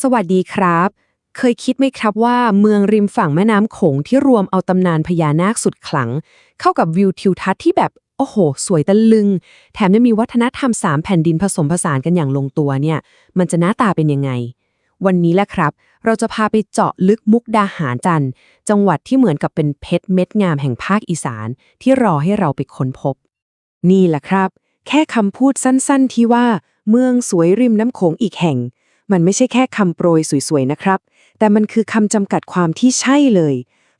สวัสดีครับ เคยคิดไหมครับว่าเมืองริมฝั่งแม่น้ำโขงที่รวมเอาตำนานพญานาคสุดขลัง เข้ากับวิวทิวทัศน์ที่แบบ โอ้โห สวยตะลึง แถมยังมีวัฒนธรรมสามแผ่นดินผสมผสานกันอย่างลงตัวเนี่ย มันจะหน้าตาเป็นยังไง วันนี้แหละครับ เราจะพาไปเจาะลึกมุกดาหารจันทร์จังหวัดที่เหมือนกับเป็นเพชรเม็ดงามแห่งภาคอีสาน ที่รอให้เราไปค้นพบ นี่แหละครับ แค่คำพูดสั้น ๆ ที่ว่า เมืองสวยริมน้ำโขงอีกแห่ง มันไม่ใช่แค่คำโปรยสวยๆนะครับ แต่มันคือคำจำกัดความที่ใช่เลย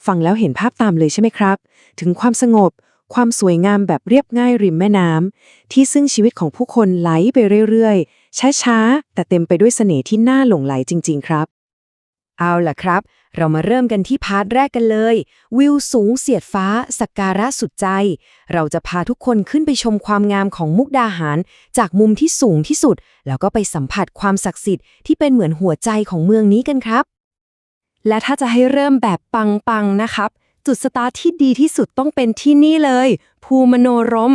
ฟังแล้วเห็นภาพตามเลยใช่ไหมครับ ถึงความสงบ ความสวยงามแบบเรียบง่ายริมแม่น้ำที่ซึ่งชีวิตของผู้คนไหลไปเรื่อยๆช้าๆแต่เต็มไปด้วยเสน่ห์ที่น่าหลงไหลจริง ๆ ครับ เอาล่ะครับ เรามาเริ่มกันที่พาร์ทแรกกันเลย วิวสูงเสียดฟ้า สักการะสุดใจ เราจะพาทุกคนขึ้นไปชมความงามของมุกดาหาร จากมุมที่สูงที่สุด แล้วก็ไปสัมผัสความศักดิ์สิทธิ์ที่เป็นเหมือนหัวใจของเมืองนี้กันครับ และถ้าจะให้เริ่มแบบปังๆนะครับ จุดสตาร์ทที่ดีที่สุดต้องเป็นที่นี่เลย ภูมโนรม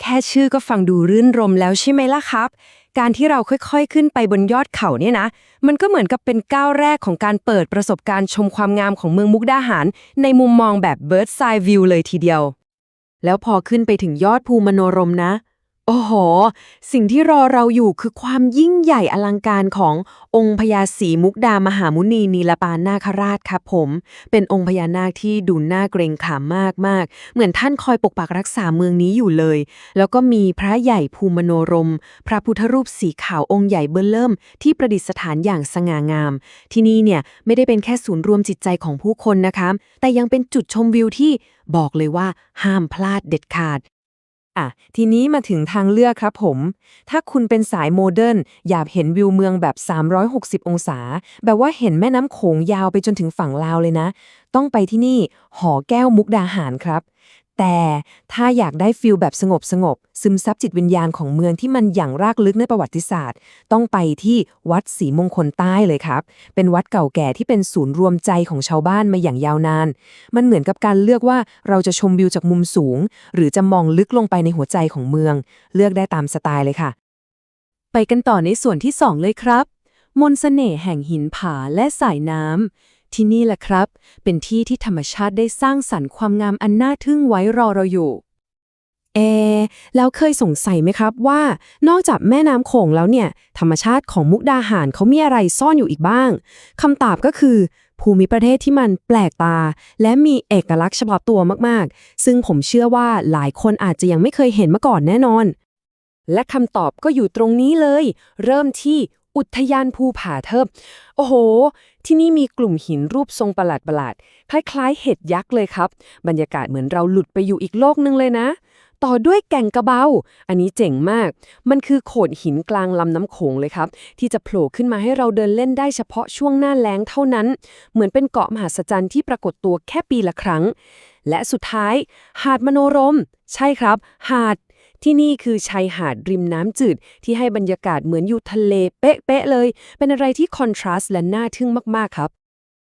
แค่ชื่อก็ฟังดูรื่นรมแล้วใช่ไหมล่ะครับ การที่เราค่อยๆ ขึ้นไปบนยอดเขาเนี่ยนะ มันก็เหมือนกับเป็นก้าวแรกของการเปิดประสบการณ์ชมความงามของเมืองมุกดาหาร ในมุมมองแบบ bird's eye View เลยทีเดียว แล้วพอขึ้นไปถึงยอดภูมโนรมนะ โอ้โห สิ่งที่รอเราอยู่คือความยิ่งใหญ่อลังการขององค์พญาศรีมุกดามหามุนีนีลปานนาคราชครับผม เป็นองค์พญานาคที่ดูน่าเกรงขามมากมากๆเหมือนท่านคอยปกปักรักษาเมืองนี้อยู่เลย แล้วก็มีพระใหญ่ภูมโนรม พระพุทธรูปสีขาวองค์ใหญ่เบื้อเริ่ม ที่ประดิษฐานอย่างสง่างาม ที่นี่เนี่ยไม่ได้เป็นแค่ศูนย์รวมจิตใจของผู้คนนะคะ แต่ยังเป็นจุดชมวิวที่บอกเลยว่าห้ามพลาดเด็ดขาด อะ ทีนี้มาถึงทางเลือกครับผม ถ้าคุณเป็นสายโมเดิร์นอยากเห็นวิวเมืองแบบ 360 องศา แบบว่าเห็นแม่น้ำโขงยาวไปจนถึงฝั่งลาวเลยนะ ต้องไปที่นี่ หอแก้วมุกดาหารครับ แต่ถ้าอยากได้ฟิลแบบสงบสงบซึมซับจิตวิญญาณของเมืองที่มันอย่างรากลึกในประวัติศาสตร์ ต้องไปที่วัดศรีมงคลใต้เลยครับ เป็นวัดเก่าแก่ที่เป็นศูนย์รวมใจของชาวบ้านมาอย่างยาวนาน มันเหมือนกับการเลือกว่าเราจะชมวิวจากมุมสูง หรือจะมองลึกลงไปในหัวใจของเมือง เลือกได้ตามสไตล์เลยค่ะ ไปกันต่อในส่วนที่ 2 เลยครับ มนต์เสน่ห์แห่งหินผาและสายน้ำ ที่นี่แหละครับ เป็นที่ที่ธรรมชาติได้สร้างสรรค์ความงามอันน่าทึ่งไว้รอเราอยู่เอแล้วเคยสงสัยไหมครับว่า นอกจากแม่น้ำโขงแล้วเนี่ย ธรรมชาติของมุกดาหารเขามีอะไรซ่อนอยู่อีกบ้างคำตอบก็คือ ภูมิประเทศที่มันแปลกตา และมีเอกลักษณ์เฉพาะตัวมากๆ ซึ่งผมเชื่อว่าหลายคนอาจจะยังไม่เคยเห็นมาก่อนแน่นอน และคำตอบก็อยู่ตรงนี้เลย เริ่มที่ อุทยานภูผาเทิบ โอ้โห ที่นี่มีกลุ่มหินรูปทรงประหลาดประหลาดๆคล้ายๆ เห็ดยักษ์เลยครับ บรรยากาศเหมือนเราหลุดไปอยู่อีกโลกนึงเลยนะ ต่อด้วยแก่งกระเบา อันนี้เจ๋งมาก มันคือโขดหินกลางลำน้ำโขงเลยครับ ที่จะโผล่ขึ้นมาให้เราเดินเล่นได้เฉพาะช่วงหน้าแล้งเท่านั้น เหมือนเป็นเกาะมหัศจรรย์ที่ปรากฏตัวแค่ปีละครั้ง และสุดท้าย หาดมโนรม ใช่ครับ หาด ที่นี่คือชายหาดริมน้ำจืด ที่ให้บรรยากาศเหมือนอยู่ทะเลเป๊ะๆเลย เป็นอะไรที่คอนทราสต์และน่าทึ่งมากๆครับ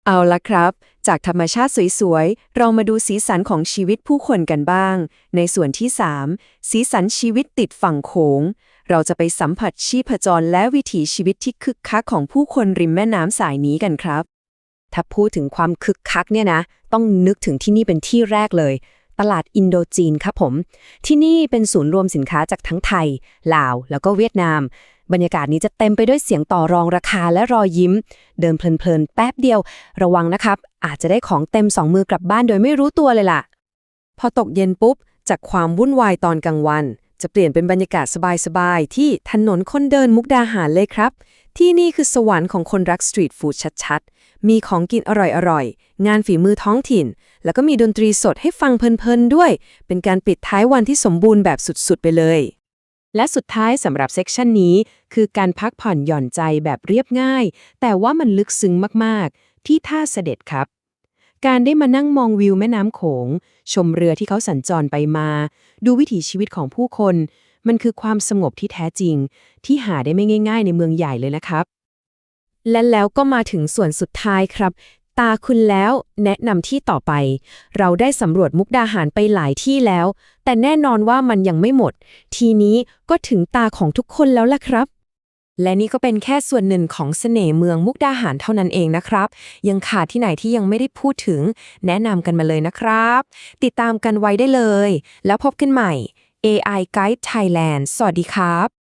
เอาละครับ จากธรรมชาติสวยๆ เรามาดูสีสันของชีวิตผู้คนกันบ้าง ในส่วนที่ 3 สีสันชีวิตติดฝั่งโขง เราจะไปสัมผัสชีพจรและวิถีชีวิตที่คึกคักของผู้คนริมแม่น้ำสายนี้กันครับถ้าพูดถึงความคึกคักเนี่ยนะ ต้องนึกถึงที่นี่เป็นที่แรกเลย ตลาดอินโดจีนครับผม ที่นี่เป็นศูนย์รวมสินค้าจากทั้งไทย ลาว แล้วก็เวียดนาม บรรยากาศนี้จะเต็มไปด้วยเสียงต่อรองราคาและรอยยิ้ม เดินเพลินๆ แป๊บเดียว ระวังนะครับ อาจจะได้ของเต็มสองมือกลับบ้านโดยไม่รู้ตัวเลยล่ะ พอตกเย็นปุ๊บ จากความวุ่นวายตอนกลางวัน จะเปลี่ยนเป็นบรรยากาศสบายๆ ที่ถนนคนเดินมุกดาหารเลยครับ ที่นี่คือสวรรค์ของคนรักสตรีทฟู้ดชัดๆ มีของกินอร่อยๆ งานฝีมือท้องถิ่น แล้วก็มีดนตรีสดให้ฟังเพลินๆ ด้วย เป็นการปิดท้ายวันที่สมบูรณ์แบบสุดๆ ไปเลย และสุดท้ายสำหรับเซกชันนี้ คือการพักผ่อนหย่อนใจแบบเรียบง่าย แต่ว่ามันลึกซึ้งมากๆ ที่ท่าเสด็จครับ การได้มานั่งมองวิวแม่น้ำโขง ชมเรือที่เขาสัญจรไปมา ดูวิถีชีวิตของผู้คน มันคือความสงบที่แท้จริง ที่หาได้ไม่ง่าย ๆ ในเมืองใหญ่เลยนะครับ และแล้วก็มาถึงส่วนสุดท้ายครับ ตาคุณแล้วแนะนำที่ต่อไป เราได้สำรวจมุกดาหารไปหลายที่แล้ว แต่แน่นอนว่ามันยังไม่หมด ทีนี้ก็ถึงตาของทุกคนแล้วล่ะครับ และนี่ก็เป็นแค่ส่วนหนึ่งของเสน่ห์เมืองมุกดาหารเท่านั้นเองนะครับ ยังขาดที่ไหนที่ยังไม่ได้พูดถึง แนะนำกันมาเลยนะครับ ติดตามกันไว้ได้เลย แล้วพบกันใหม่ AI Guide Thailand สวัสดีครับ